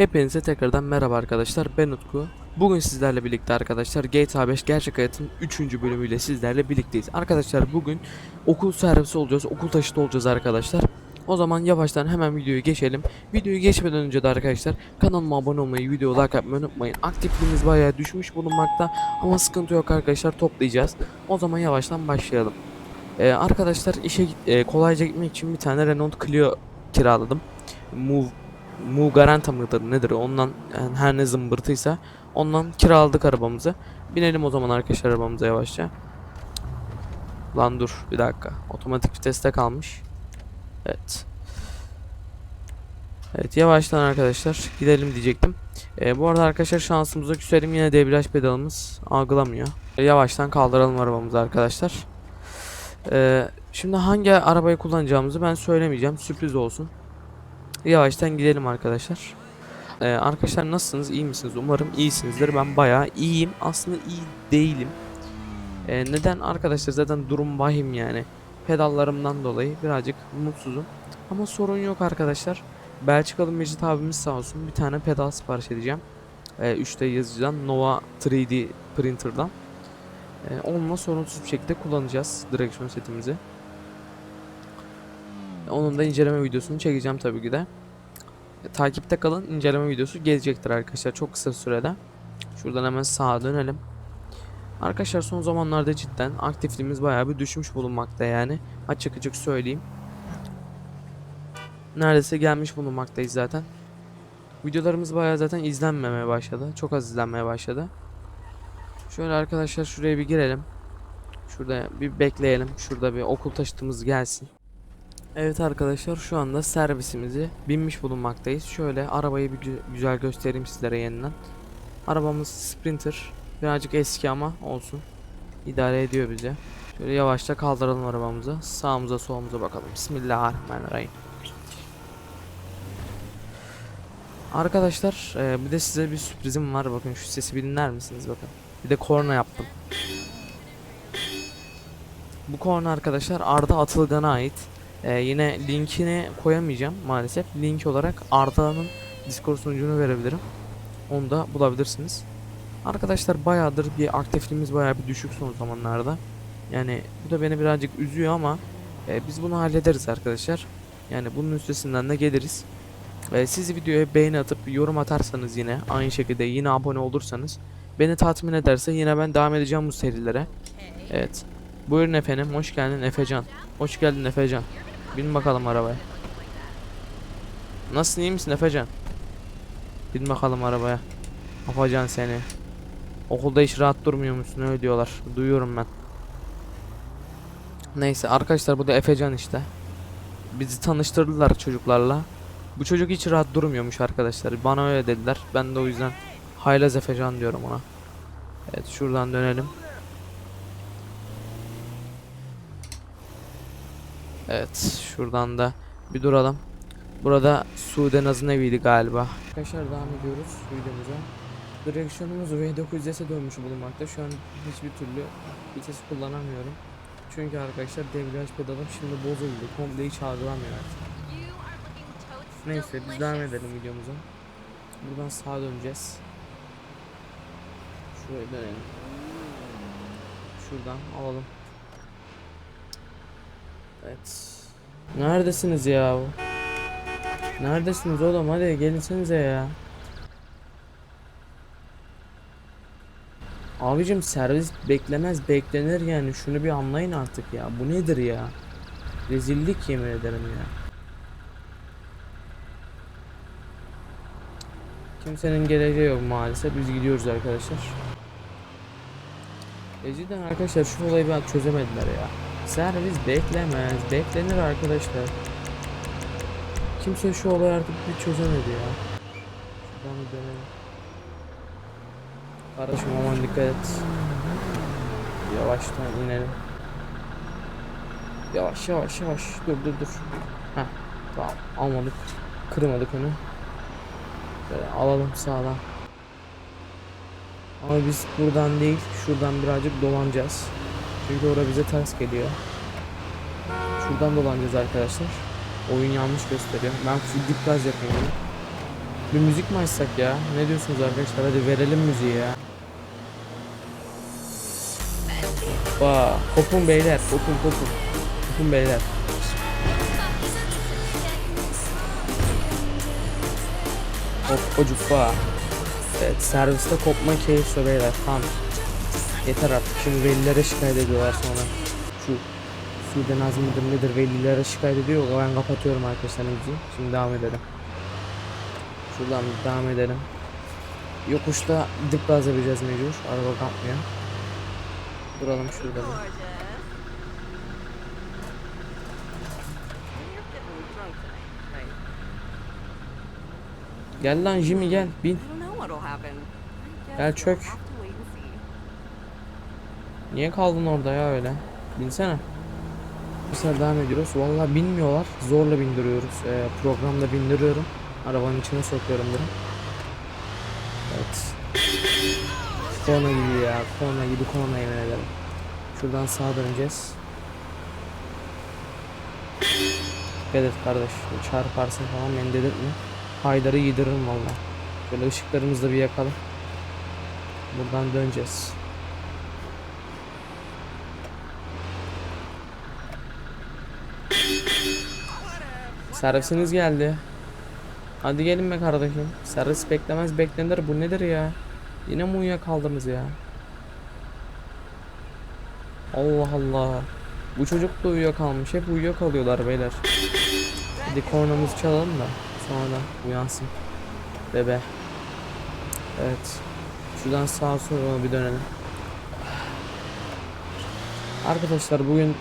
Hepinize tekrardan merhaba arkadaşlar ben Utku. Bugün sizlerle birlikte arkadaşlar GTA 5 gerçek hayatın 3. bölümüyle sizlerle birlikteyiz. Arkadaşlar bugün okul servisi olacağız, okul taşıtı olacağız arkadaşlar. O zaman yavaştan hemen videoyu geçelim. Videoyu geçmeden önce de arkadaşlar kanalıma abone olmayı, video like atmayı unutmayın. Aktifliğimiz bayağı düşmüş bulunmakta ama sıkıntı yok arkadaşlar toplayacağız. O zaman yavaştan başlayalım. Ee, arkadaşlar işe e, kolayca gitmek için bir tane Renault Clio kiraladım. Move Mu Garanta mıdır nedir ondan yani her ne zımbırtıysa ondan kiraladık arabamızı. Binelim o zaman arkadaşlar arabamıza yavaşça. Lan dur bir dakika. Otomatik viteste kalmış. Evet. Evet yavaştan arkadaşlar gidelim diyecektim. Ee, bu arada arkadaşlar şansımıza küselim yine debriyaj pedalımız algılamıyor. Ee, yavaştan kaldıralım arabamızı arkadaşlar. Ee, şimdi hangi arabayı kullanacağımızı ben söylemeyeceğim sürpriz olsun. Yavaştan gidelim arkadaşlar. Ee, arkadaşlar nasılsınız? İyi misiniz? Umarım iyisinizdir. Ben bayağı iyiyim. Aslında iyi değilim. Ee, neden arkadaşlar? Zaten durum vahim yani. Pedallarımdan dolayı birazcık mutsuzum. Ama sorun yok arkadaşlar. Belçikalı Mecit abimiz sağ olsun bir tane pedal sipariş edeceğim. Ee, 3D yazıcıdan Nova 3D printer'dan. Ee, onunla sorunsuz bir şekilde kullanacağız direksiyon setimizi. Onun da inceleme videosunu çekeceğim tabii ki de. E, Takipte kalın. inceleme videosu gelecektir arkadaşlar çok kısa sürede. Şuradan hemen sağa dönelim. Arkadaşlar son zamanlarda cidden aktifliğimiz bayağı bir düşmüş bulunmakta yani. Açık açık söyleyeyim. Neredeyse gelmiş bulunmaktayız zaten. Videolarımız bayağı zaten izlenmemeye başladı. Çok az izlenmeye başladı. Şöyle arkadaşlar şuraya bir girelim. Şurada bir bekleyelim. Şurada bir okul taşıtımız gelsin. Evet arkadaşlar şu anda servisimizi binmiş bulunmaktayız. Şöyle arabayı bir gü- güzel göstereyim sizlere yeniden. Arabamız Sprinter. Birazcık eski ama olsun. İdare ediyor bize. Şöyle yavaşça kaldıralım arabamızı. Sağımıza solumuza bakalım. Bismillahirrahmanirrahim. Arkadaşlar e, bir de size bir sürprizim var. Bakın şu sesi bir dinler misiniz bakın. Bir de korna yaptım. Bu korna arkadaşlar Arda Atılgan'a ait. Ee, yine linkini koyamayacağım maalesef. Link olarak Arda'nın Discord sunucunu verebilirim. Onu da bulabilirsiniz. Arkadaşlar bayağıdır bir aktifliğimiz bayağı bir düşük son zamanlarda. Yani bu da beni birazcık üzüyor ama e, biz bunu hallederiz arkadaşlar. Yani bunun üstesinden de geliriz. E, siz videoya beğeni atıp yorum atarsanız yine aynı şekilde yine abone olursanız beni tatmin ederse yine ben devam edeceğim bu serilere. Evet. Buyurun efendim. Hoş geldin Efecan. Hoş geldin Efecan. Bin bakalım arabaya. Nasılsın iyi misin Efecan? Bin bakalım arabaya. Afacan seni. Okulda hiç rahat durmuyormuşsun öyle diyorlar. Duyuyorum ben. Neyse arkadaşlar bu da Efecan işte. Bizi tanıştırdılar çocuklarla. Bu çocuk hiç rahat durmuyormuş arkadaşlar. Bana öyle dediler. Ben de o yüzden Haylaz Efecan diyorum ona. Evet şuradan dönelim. Evet şuradan da bir duralım. Burada Sude Naz'ın eviydi galiba. Arkadaşlar devam ediyoruz videomuza. Direksiyonumuz V900'e dönmüş bulunmakta. Şu an hiçbir türlü vites kullanamıyorum. Çünkü arkadaşlar debriyaj pedalım şimdi bozuldu. Komple hiç algılamıyor artık. Neyse biz devam edelim videomuza. Buradan sağa döneceğiz. Şuraya dönelim. Şuradan alalım. Evet. Neredesiniz ya? Neredesiniz oğlum? Hadi gelinsenize ya. Abicim servis beklemez beklenir yani şunu bir anlayın artık ya. Bu nedir ya? Rezillik yemin ederim ya. Kimsenin geleceği yok maalesef. Biz gidiyoruz arkadaşlar. E cidden arkadaşlar şu olayı ben çözemediler ya. Servis beklemez. Beklenir arkadaşlar. Kimse şu olayı artık bir çözemedi ya. Şuradan bir dönelim. Kardeşim aman dikkat et. Yavaştan inelim. Yavaş yavaş yavaş. Dur dur dur. Heh tamam almadık. Kırmadık onu. Böyle alalım sağdan. Ama biz buradan değil şuradan birazcık dolanacağız. Çünkü orada bize ters geliyor. Şuradan dolanacağız arkadaşlar. Oyun yanlış gösteriyor. Ben full dip gaz yapıyorum. Bir müzik mi açsak ya? Ne diyorsunuz arkadaşlar? Hadi verelim müziği ya. Hoppa. Kopun beyler. Kopun kopun. Kopun beyler. Hoppa cuppa. Evet serviste kopma keyifli beyler. Tamam. Yeter artık. Şimdi velilere şikayet ediyorlar sonra. Şu Sude Naz mıdır nedir velilere şikayet ediyor. Ben kapatıyorum arkadaşlar müziği. Şimdi devam edelim. Şuradan devam edelim. Yokuşta dip gaz yapacağız mecbur. Araba kalkmıyor. Duralım şurada bir. Gel lan Jimmy gel bin. Gel çök. Niye kaldın orada ya öyle? Binsene. Sefer devam ediyoruz. Vallahi binmiyorlar. Zorla bindiriyoruz. Ee, programda bindiriyorum. Arabanın içine sokuyorum direkt. Evet. Korna gibi ya. Korna gibi korna yemin ederim. Şuradan sağa döneceğiz. Dikkat et kardeş. Çarparsın falan beni dedirtme. Haydar'ı yediririm valla. Şöyle ışıklarımızı da bir yakalım. Buradan döneceğiz. Servisiniz geldi. Hadi gelin be kardeşim. Servis beklemez beklenir. Bu nedir ya? Yine mi uyuyakaldınız ya? Allah Allah. Bu çocuk da uyuyakalmış. Hep uyuyakalıyorlar beyler. Hadi kornamızı çalalım da sonra uyansın. Bebe. Evet. Şuradan sağa sola bir dönelim. Arkadaşlar bugün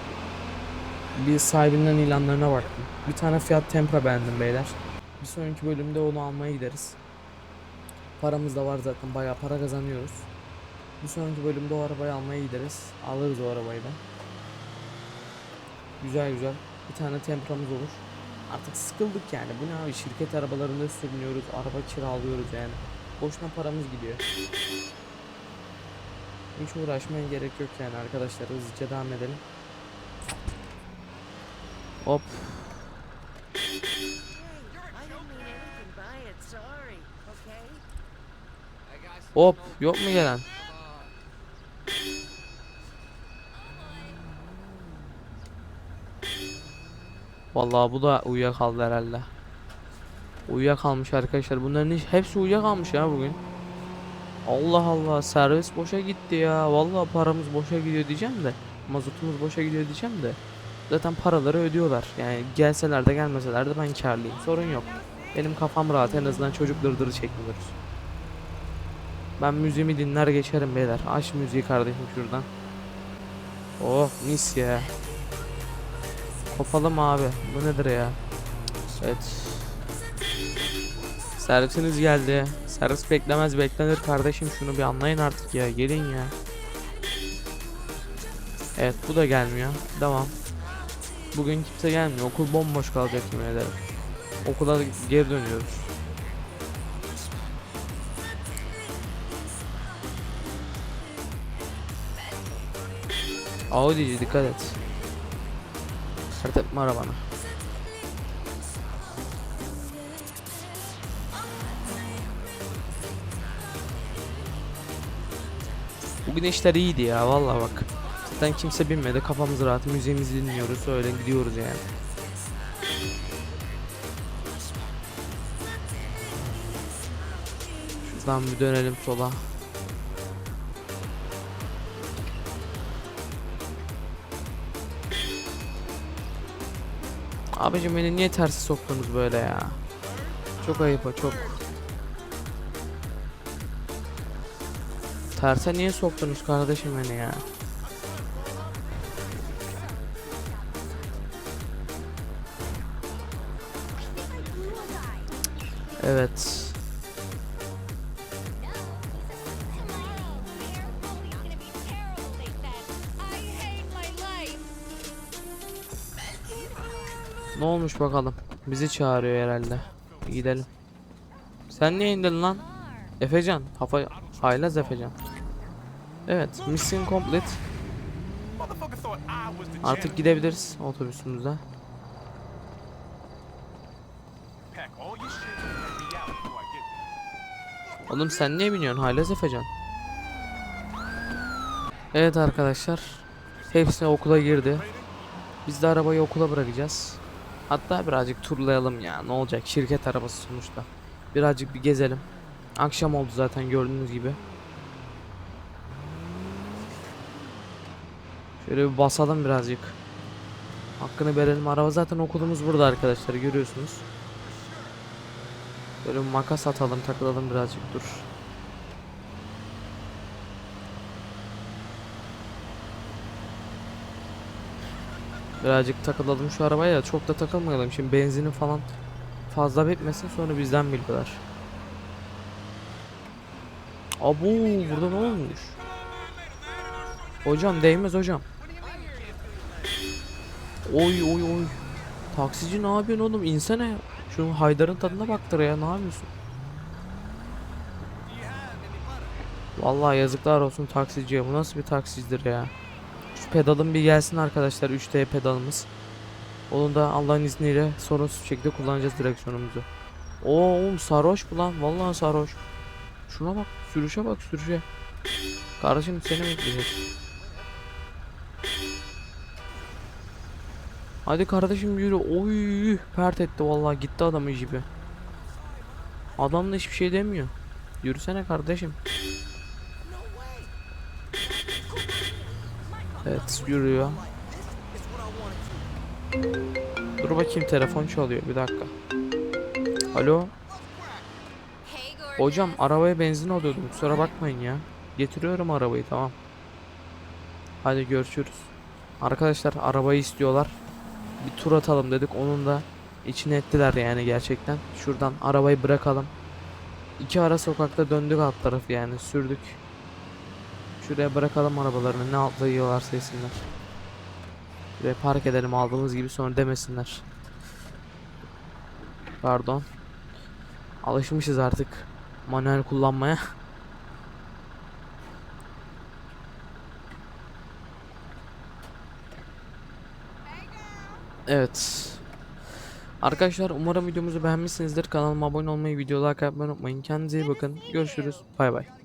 bir sahibinden ilanlarına baktım. Bir tane Fiat Tempra beğendim beyler. Bir sonraki bölümde onu almaya gideriz. Paramız da var zaten bayağı para kazanıyoruz. Bir sonraki bölümde o arabayı almaya gideriz. Alırız o arabayı da. Güzel güzel. Bir tane Tempra'mız olur. Artık sıkıldık yani. Bu ne abi şirket arabalarında sürünüyoruz. Araba kiralıyoruz yani. Boşuna paramız gidiyor. Hiç uğraşmaya gerek yok yani arkadaşlar. Hızlıca devam edelim. Okay. Hop. Yok mu gelen? Vallahi bu da uyuyakaldı herhalde. Uyuyakalmış arkadaşlar. Bunların hiç, hepsi uyuyakalmış ya bugün. Allah Allah servis boşa gitti ya. Vallahi paramız boşa gidiyor diyeceğim de. Mazotumuz boşa gidiyor diyeceğim de. Zaten paraları ödüyorlar. Yani gelseler de gelmeseler de ben karlıyım. Sorun yok. Benim kafam rahat. En azından çocuk dırdırı çekmiyoruz. Ben müziğimi dinler geçerim beyler. Aç müziği kardeşim şuradan. Oh mis ya. Kopalım abi. Bu nedir ya? Evet. Servisiniz geldi. Servis beklemez beklenir kardeşim. Şunu bir anlayın artık ya. Gelin ya. Evet bu da gelmiyor. Devam. Bugün kimse gelmiyor. Okul bomboş kalacak yemin ederim. Okula geri dönüyoruz. Audi'ci dikkat et. Sert etme arabanı. Bugün işler iyiydi ya vallahi bak. Zaten kimse binmedi kafamız rahat müziğimizi dinliyoruz öyle gidiyoruz yani. Şuradan bir dönelim sola. Abicim beni niye tersi soktunuz böyle ya? Çok ayıp o çok. Terse niye soktunuz kardeşim beni ya? Evet. Ne olmuş bakalım? Bizi çağırıyor herhalde. Gidelim. Sen niye indin lan? Efecan. Hafa haylaz Efecan. Evet, mission complete. Artık gidebiliriz otobüsümüzde. Oğlum sen niye biniyorsun Haylaz Efecan? Evet arkadaşlar. Hepsi okula girdi. Biz de arabayı okula bırakacağız. Hatta birazcık turlayalım ya. Ne olacak? Şirket arabası sonuçta. Birazcık bir gezelim. Akşam oldu zaten gördüğünüz gibi. Şöyle bir basalım birazcık. Hakkını verelim. Araba zaten okulumuz burada arkadaşlar görüyorsunuz. Böyle makas atalım takılalım birazcık dur. Birazcık takılalım şu arabaya da çok da takılmayalım. Şimdi benzini falan fazla bitmesin sonra bizden biliyorlar. Abu burada ne olmuş? Hocam değmez hocam. Oy oy oy. Taksici ne yapıyorsun oğlum? İnsene ya. Şu Haydar'ın tadına baktır ya. Ne yapıyorsun? Vallahi yazıklar olsun taksiciye. Bu nasıl bir taksicidir ya? Şu pedalın bir gelsin arkadaşlar. 3D pedalımız. Onu da Allah'ın izniyle sorunsuz şekilde kullanacağız direksiyonumuzu. Oğlum sarhoş bu lan. Vallahi sarhoş. Şuna bak. Sürüşe bak sürüşe. Kardeşim seni bekleyeceğiz. Hadi kardeşim yürü. Oy pert etti vallahi gitti adamın jipi. Adam da hiçbir şey demiyor. Yürüsene kardeşim. Evet yürüyor. Dur bakayım telefon çalıyor bir dakika. Alo. Hocam arabaya benzin alıyordum kusura bakmayın ya. Getiriyorum arabayı tamam. Hadi görüşürüz. Arkadaşlar arabayı istiyorlar. Bir tur atalım dedik onun da içine ettiler yani gerçekten. Şuradan arabayı bırakalım. İki ara sokakta döndük alt tarafı yani sürdük. Şuraya bırakalım arabalarını ne altta yiyorlarsa yesinler. Şuraya park edelim aldığımız gibi sonra demesinler. Pardon. Alışmışız artık manuel kullanmaya. Evet. Arkadaşlar umarım videomuzu beğenmişsinizdir. Kanalıma abone olmayı, videoları like yapmayı unutmayın. Kendinize iyi bakın. Görüşürüz. Bay bay.